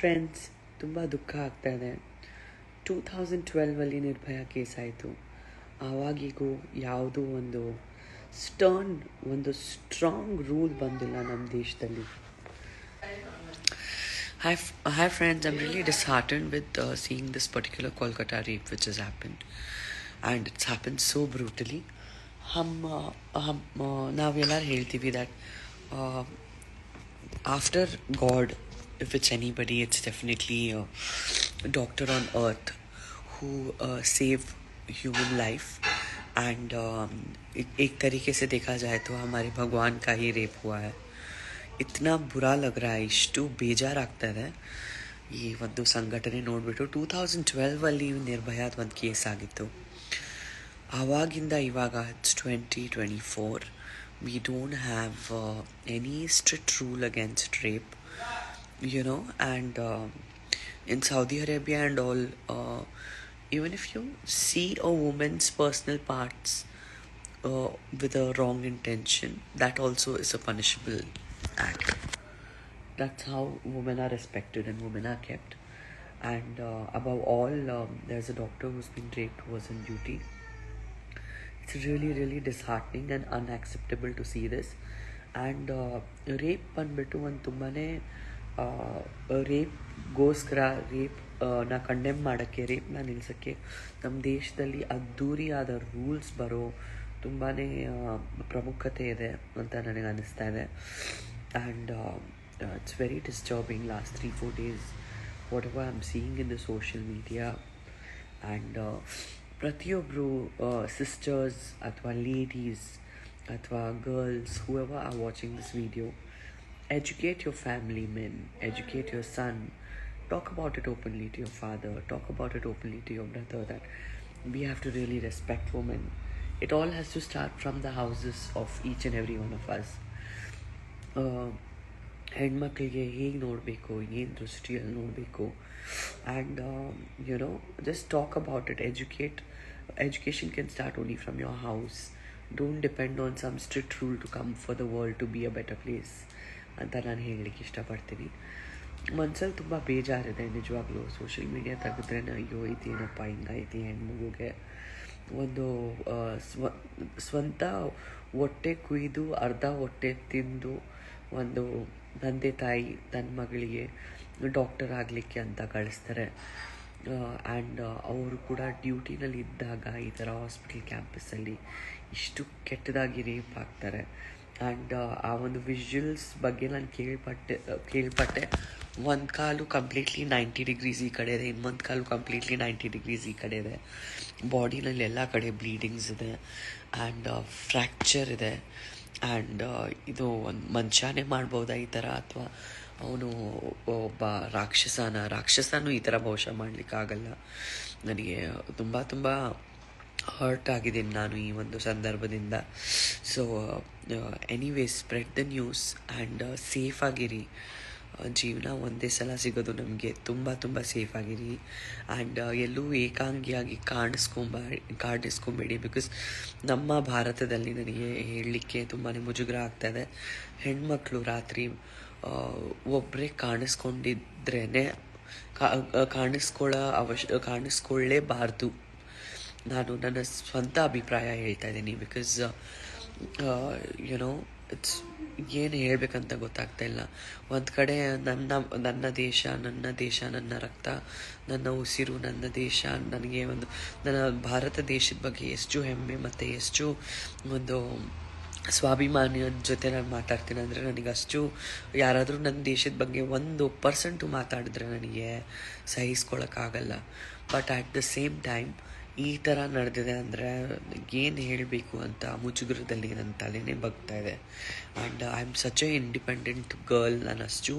Friends ತುಂಬ ದುಃಖ ಆಗ್ತಾ ಇದೆ ಟೂ ಥೌಸಂಡ್ ಟ್ವೆಲ್ವಲ್ಲಿ ನಿರ್ಭಯ ಕೇಸ್ ಆಯಿತು ಆವಾಗಿಗೂ ಯಾವುದೂ ಒಂದು ಸ್ಟರ್ನ್ ಒಂದು ಸ್ಟ್ರಾಂಗ್ ರೂಲ್ ಬಂದಿಲ್ಲ ನಮ್ಮ ದೇಶದಲ್ಲಿ Hi, f- hi friends. I'm really disheartened with uh, seeing this particular Kolkata rape which has happened, and it's happened so brutally. ಹಮ್ ಹಮ್ ನಾವೆಲ್ಲರೂ ಹೇಳ್ತೀವಿ that after God if it's anybody it's definitely doctor on earth who save human life and एक तरीके से देखा जाए तो हमारे भगवान का ही रेप हुआ है ಇತ್ನಾ ಬುರಾ ಲಗ್ ರಾ ಇಷ್ಟು ಬೇಜಾರಾಗ್ತಾ ಇದೆ ಈ ಒಂದು ಸಂಘಟನೆ ನೋಡಿಬಿಟ್ಟು ಟೂ ತೌಸಂಡ್ ಟ್ವೆಲ್ವಲ್ಲಿ ನಿರ್ಭಯಾದ ಒಂದು ಕೇಸ್ ಆಗಿತ್ತು ಆವಾಗಿಂದ ಇವಾಗ it's twenty twenty four we don't have any strict rule against rape you know and uh, in saudi arabia and all uh, even if you see a woman's personal parts uh, with a wrong intention that also is a punishable act that's how women are respected and women are kept and uh, above all um, there's a doctor who's been raped who was on duty it's really really disheartening and unacceptable to see this and uh, rape ಬಂದ್ಬಿಟ್ಟು ಒಂದು ತುಂಬಾ ರೇಪ್ಗೋಸ್ಕರ rape ನಾ condemn ಮಾಡೋಕ್ಕೆ ರೇಪ್ನ ನಿಲ್ಲಿಸೋಕ್ಕೆ ನಮ್ಮ ದೇಶದಲ್ಲಿ ಅದ್ಧೂರಿಯಾದ rules ಬರೋ ತುಂಬಾ ಪ್ರಮುಖತೆ ಇದೆ ಅಂತ ನನಗೆ ಅನ್ನಿಸ್ತಾ ಇದೆ. And it's very disturbing last three four days whatever I am seeing in the social media and ಪ್ರತಿಯೊಬ್ಬರು ಸಿಸ್ಟರ್ಸ್ ಅಥವಾ ಲೇಡೀಸ್ ಅಥವಾ girls whoever are watching this video educate your family men educate your son talk about it openly to your father talk about it openly to your brother that we have to really respect women it all has to start from the houses of each and every one of us uh, ಹೆಣ್ಮಕ್ಳಿಗೆ ಹೇಗೆ ನೋಡಬೇಕು ಏನು ದೃಷ್ಟಿಯಲ್ಲಿ ನೋಡಬೇಕು and you know just talk about it educate education can start only from your house don't depend on some strict rule to come for the world to be a better place ಅಂತ ನಾನು ಹೇಳಲಿಕ್ಕೆ ಇಷ್ಟಪಡ್ತೀನಿ. ಮನ್ಸಲ್ಲಿ ತುಂಬ ಬೇಜಾರಿದೆ ನಿಜವಾಗ್ಲೂ. Social media ತೆಗೆದ್ರೆ ಅಯ್ಯೋ, ಇದೇನಪ್ಪ ಹಿಂಗೈತಿ ಹೆಣ್ಮಗುಗೆ? ಒಂದು ಸ್ವ, ಸ್ವಂತ ಹೊಟ್ಟೆ ಕುಯ್ದು, ಅರ್ಧ ಹೊಟ್ಟೆ ತಿಂದು, ಒಂದು ತಂದೆ ತಾಯಿ ತನ್ನ ಮಗಳಿಗೆ ಡಾಕ್ಟರ್ ಆಗಲಿಕ್ಕೆ ಅಂತ ಕಳಿಸ್ತಾರೆ. ಆ್ಯಂಡ್ ಅವರು ಕೂಡ ಡ್ಯೂಟಿನಲ್ಲಿ ಇದ್ದಾಗ ಈ ಥರ ಹಾಸ್ಪಿಟಲ್ ಕ್ಯಾಂಪಸ್ಸಲ್ಲಿ ಇಷ್ಟು ಕೆಟ್ಟದಾಗಿ ರೇಪ್ ಆಗ್ತಾರೆ. ಆ್ಯಂಡ್ ಆ ಒಂದು ವಿಜುವಲ್ಸ್ ಬಗ್ಗೆ ನಾನು ಕೇಳ್ಪಟ್ಟೆ ಕೇಳ್ಪಟ್ಟೆ. ಒಂದು ಕಾಲು ಕಂಪ್ಲೀಟ್ಲಿ ನೈಂಟಿ ಡಿಗ್ರೀಸ್ ಈ ಕಡೆ ಇದೆ. ಇನ್ನೊಂದು ಕಾಲು ಕಂಪ್ಲೀಟ್ಲಿ ನೈಂಟಿ ಡಿಗ್ರೀಸ್ ಈ ಕಡೆ ಇದೆ. ಬಾಡಿನಲ್ಲಿ ಎಲ್ಲ ಕಡೆ ಬ್ಲೀಡಿಂಗ್ಸ್ ಇದೆ. ಆ್ಯಂಡ್ ಫ್ರ್ಯಾಕ್ಚರ್ ಇದೆ. ಆ್ಯಂಡ್ ಇದು ಒಂದು ಮನುಷ್ಯನೇ ಮಾಡ್ಬೋದಾ ಈ ಥರ ಅಥವಾ ಅವನು ಒಬ್ಬ ರಾಕ್ಷಸನ? ರಾಕ್ಷಸನೂ ಈ ಥರ ಬಹುಶಃ ಮಾಡಲಿಕ್ಕಾಗಲ್ಲ ನನಗೆ ತುಂಬ ತುಂಬ ಹರ್ಟ್ ಆಗಿದ್ದೀನಿ ನಾನು ಈ ಒಂದು ಸಂದರ್ಭದಿಂದ. So anyway spread the news and safe ಆಗಿರಿ. ಜೀವನ ಒಂದೇ ಸಲ ಸಿಗೋದು ನಮಗೆ ತುಂಬ ತುಂಬ ಸೇಫ್ ಆಗಿರಿ. ಆ್ಯಂಡ್ ಎಲ್ಲೂ ಏಕಾಂಗಿಯಾಗಿ ಕಾಣಿಸ್ಕೊಂಬ, ಕಾಣಿಸ್ಕೊಂಬೇಡಿ ಬಿಕಾಸ್ ನಮ್ಮ ಭಾರತದಲ್ಲಿ ನನಗೆ ಹೇಳಲಿಕ್ಕೆ ತುಂಬಾ ಮುಜುಗರ ಆಗ್ತಾಯಿದೆ ಹೆಣ್ಮಕ್ಳು ರಾತ್ರಿ ಒಬ್ಬರೇ ಕಾಣಿಸ್ಕೊಂಡಿದ್ರೇ ಕಾಣಿಸ್ಕೊಳ್ಳ ಅವಶ್ಯ, ಕಾಣಿಸ್ಕೊಳ್ಳೇಬಾರ್ದು. ನಾನು ನನ್ನ ಸ್ವಂತ ಅಭಿಪ್ರಾಯ ಹೇಳ್ತಾ ಇದ್ದೀನಿ ಬಿಕಾಸ್ ಯುನೋ ಇಟ್ಸ್ ಏನು ಹೇಳಬೇಕಂತ ಗೊತ್ತಾಗ್ತಾ ಇಲ್ಲ. ಒಂದು ಕಡೆ ನನ್ನ ನನ್ನ ದೇಶ ನನ್ನ ದೇಶ, ನನ್ನ ರಕ್ತ, ನನ್ನ ಉಸಿರು, ನನ್ನ ದೇಶ, ನನಗೆ ಒಂದು, ನನ್ನ ಭಾರತ ದೇಶದ ಬಗ್ಗೆ ಎಷ್ಟು ಹೆಮ್ಮೆ ಮತ್ತು ಎಷ್ಟು ಒಂದು ಸ್ವಾಭಿಮಾನಿಯ ಜೊತೆ ನಾನು ಮಾತಾಡ್ತೀನಿ ಅಂದರೆ ನನಗೆ ಅಷ್ಟು ಯಾರಾದರೂ ನನ್ನ ದೇಶದ ಬಗ್ಗೆ ಒಂದು ಪರ್ಸೆಂಟು ಮಾತಾಡಿದ್ರೆ ನನಗೆ ಸಹಿಸ್ಕೊಳಕ್ಕಾಗಲ್ಲ. But at the same time ಈ ಥರ ನಡೆದಿದೆ ಅಂದರೆ ಏನು ಹೇಳಬೇಕು ಅಂತ ಮುಜುಗರದಲ್ಲಿ ನನ್ನ ತಲೆನೇ ಬಗ್ತಾ ಇದೆ. And I am such a independent girl ನಾನು ಅಷ್ಟು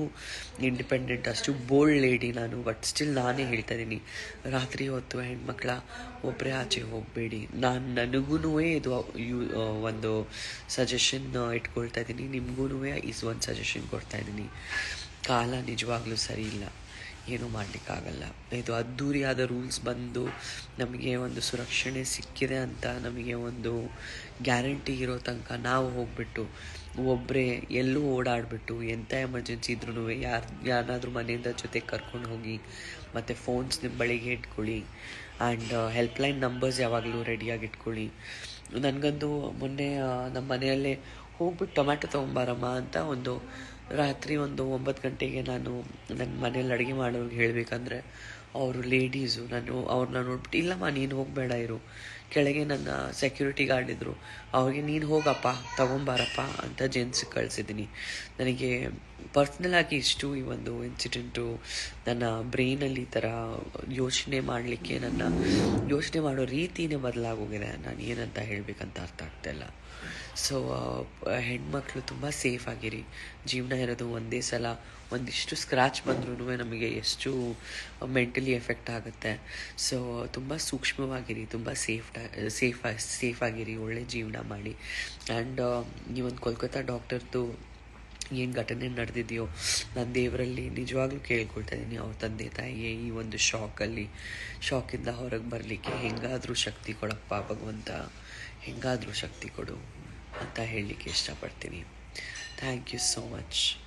ಇಂಡಿಪೆಂಡೆಂಟ್ ಅಷ್ಟು ಬೋಲ್ಡ್ ಲೇಡಿ ನಾನು ಬಟ್ ಸ್ಟಿಲ್ ನಾನೇ ಹೇಳ್ತಾ ಇದ್ದೀನಿ. ರಾತ್ರಿ ಹೊತ್ತು ಹೆಣ್ಮಕ್ಳ ಒಬ್ಬರೇ ಆಚೆ ಹೋಗಬೇಡಿ. ನಾನು ನನಗೂ ಇದು, ಯು ಒಂದು ಸಜೆಷನ್ ಇಟ್ಕೊಳ್ತಾ ಇದ್ದೀನಿ. ನಿಮಗೂ ಇಸ್ ಒಂದು ಸಜೆಷನ್ ಕೊಡ್ತಾ ಇದ್ದೀನಿ. ಕಾಲ ನಿಜವಾಗ್ಲೂ ಸರಿ ಇಲ್ಲ. ಏನೂ ಮಾಡಲಿಕ್ಕಾಗಲ್ಲ. ಇದು ಅದ್ಧೂರಿಯಾದ ರೂಲ್ಸ್ ಬಂದು ನಮಗೆ ಒಂದು ಸುರಕ್ಷಣೆ ಸಿಕ್ಕಿದೆ ಅಂತ ನಮಗೆ ಒಂದು ಗ್ಯಾರಂಟಿ ಇರೋ ತನಕ ನಾವು ಹೋಗ್ಬಿಟ್ಟು ಒಬ್ಬರೇ ಎಲ್ಲೂ ಓಡಾಡಿಬಿಟ್ಟು ಎಂಥ ಎಮರ್ಜೆನ್ಸಿ ಇದ್ರೂ ಯಾರು ಯಾರಾದರೂ ಮನೆಯಿಂದ ಜೊತೆ ಕರ್ಕೊಂಡು ಹೋಗಿ ಮತ್ತು ಫೋನ್ಸ್ ನಿಮ್ಮ ಬಳಿಗೆ ಇಟ್ಕೊಳ್ಳಿ ಆ್ಯಂಡ್ ಹೆಲ್ಪ್ಲೈನ್ ನಂಬರ್ಸ್ ಯಾವಾಗಲೂ ರೆಡಿಯಾಗಿ ಇಟ್ಕೊಳ್ಳಿ. ನನಗಂತೂ ಮೊನ್ನೆ ನಮ್ಮ ಮನೆಯಲ್ಲೇ ಹೋಗ್ಬಿಟ್ಟು ಟೊಮ್ಯಾಟೊ ತೊಗೊಂಬಾರಮ್ಮ ಅಂತ ಒಂದು ರಾತ್ರಿ ಒಂದು ಒಂಬತ್ತು ಗಂಟೆಗೆ ನಾನು ನನ್ನ ಮನೇಲಿ ಅಡುಗೆ ಮಾಡೋರಿಗೆ ಹೇಳಬೇಕಂದ್ರೆ, ಅವರು ಲೇಡೀಸು ನಾನು ಅವ್ರನ್ನ ನೋಡ್ಬಿಟ್ಟು, ಇಲ್ಲಮ್ಮ, ನೀನು ಹೋಗಬೇಡ ಇರು. ಕೆಳಗೆ ನನ್ನ ಸೆಕ್ಯೂರಿಟಿ ಗಾರ್ಡ್ ಇದ್ದರು ಅವ್ರಿಗೆ, ನೀನು ಹೋಗಪ್ಪ, ತಗೊಂಬಾರಪ್ಪ ಅಂತ ಜೆಂಟ್ಸ್ ಕಳಿಸಿದ್ದೀನಿ. ನನಗೆ ಪರ್ಸ್ನಲ್ ಆಗಿ ಇಷ್ಟು ಈ ಒಂದು ಇನ್ಸಿಡೆಂಟು ನನ್ನ ಬ್ರೈನಲ್ಲಿ ಈ ಥರ ಯೋಚನೆ ಮಾಡಲಿಕ್ಕೆ ನನ್ನ ಯೋಚನೆ ಮಾಡೋ ರೀತಿನೇ ಬದಲಾಗೋಗಿದೆ. ನಾನು ಏನಂತ ಹೇಳಬೇಕಂತ ಅರ್ಥ ಆಗ್ತಾಯಿಲ್ಲ ಸೊ ಹೆಣ್ಮಕ್ಳು ತುಂಬ ಸೇಫ್ ಆಗಿರಿ. ಜೀವನ ಇರೋದು ಒಂದೇ ಸಲ, ಒಂದಿಷ್ಟು ಸ್ಕ್ರಾಚ್ ಬಂದ್ರೂ ನಮಗೆ ಎಷ್ಟು ಮೆಂಟಲಿ ಎಫೆಕ್ಟ್ ಆಗುತ್ತೆ. ಸೊ ತುಂಬ ಸೂಕ್ಷ್ಮವಾಗಿರಿ, ತುಂಬ ಸೇಫ್ ಸೇಫ್ ಸೇಫ್ ಆಗಿರಿ, ಒಳ್ಳೆ ಜೀವನ ಮಾಡಿ. ಆ್ಯಂಡ್ ಈ ಒಂದು ಕೋಲ್ಕತ್ತಾ ಡಾಕ್ಟರ್ದು ಏನು ಘಟನೆ ನಡೆದಿದೆಯೋ, ನಾನು ದೇವರಲ್ಲಿ ನಿಜವಾಗ್ಲೂ ಕೇಳ್ಕೊಳ್ತಾ ಇದ್ದೀನಿ ಅವ್ರ ತಂದೆ ತಾಯಿಗೆ ಈ ಒಂದು ಶಾಕಲ್ಲಿ ಶಾಕಿಂದ ಹೊರಗೆ ಬರಲಿಕ್ಕೆ ಹೆಂಗಾದರೂ ಶಕ್ತಿ ಕೊಡಪ್ಪ ಭಗವಂತ, ಹೆಂಗಾದರೂ ಶಕ್ತಿ ಕೊಡು. ಅಂತ ಹೇಳಲಿಕ್ಕೆ ಇಷ್ಟಪಡ್ತೀನಿ. Thank you so much